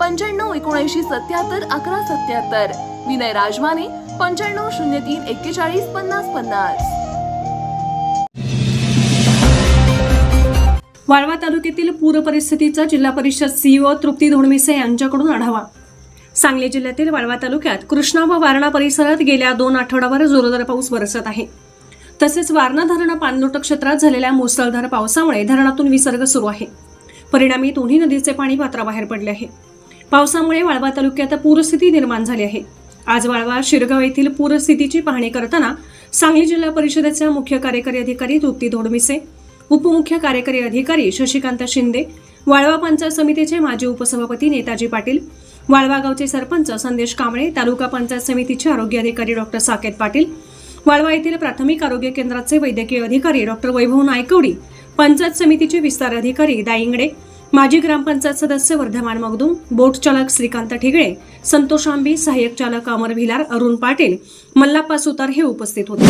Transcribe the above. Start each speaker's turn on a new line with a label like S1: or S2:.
S1: पंच्याण्णव एकोणऐंशी सत्याहत्तर अकरा सत्याहत्तर. विनय राजमाने पंच्याण्णव शून्य तीन एक्केचाळीस पन्नास पन्नास.
S2: वाळवा तालुक्यातील पूर परिस्थितीचा जिल्हा परिषद सीईओ तृप्ती धोडमिसे यांच्याकडून आढावा. सांगली जिल्ह्यातील वाळवा तालुक्यात कृष्णा व वारणा परिसरात गेल्या दोन आठवड्यावर जोरदार पाऊस बरसत आहे. तसेच वारणा धरण पाणलोट क्षेत्रात झालेल्या मुसळधार पावसामुळे धरणातून विसर्ग सुरू आहे. परिणामी दोन्ही नदीचे पाणी पात्राबाहेर पडले आहे. पावसामुळे वाळवा तालुक्यात पूरस्थिती निर्माण झाली आहे. आज वाळवा शिरगाव येथील पूरस्थितीची पाहणी करताना सांगली जिल्हा परिषदेच्या मुख्य कार्यकारी अधिकारी तृप्ती धोडमिसे उपमुख्य कार्यकारी अधिकारी शशिकांत शिंदे वाळवा पंचायत समितीचे माजी उपसभापती नेताजी पाटील वाळवा गावचे सरपंच संदेश कांबळे तालुका पंचायत समितीचे आरोग्य अधिकारी डॉक्टर साकेत पाटील वाळवा येथील प्राथमिक आरोग्य केंद्राचे वैद्यकीय अधिकारी डॉक्टर वैभव नायकवडी पंचायत समितीचे विस्तार अधिकारी दाईंगडे माजी ग्रामपंचायत सदस्य वर्धमान मगदूम बोट चालक श्रीकांत ठिगळे संतोष आंबी सहाय्यक चालक अमर भिलार अरुण पाटील मल्लाप्पा सुतार हे उपस्थित होते.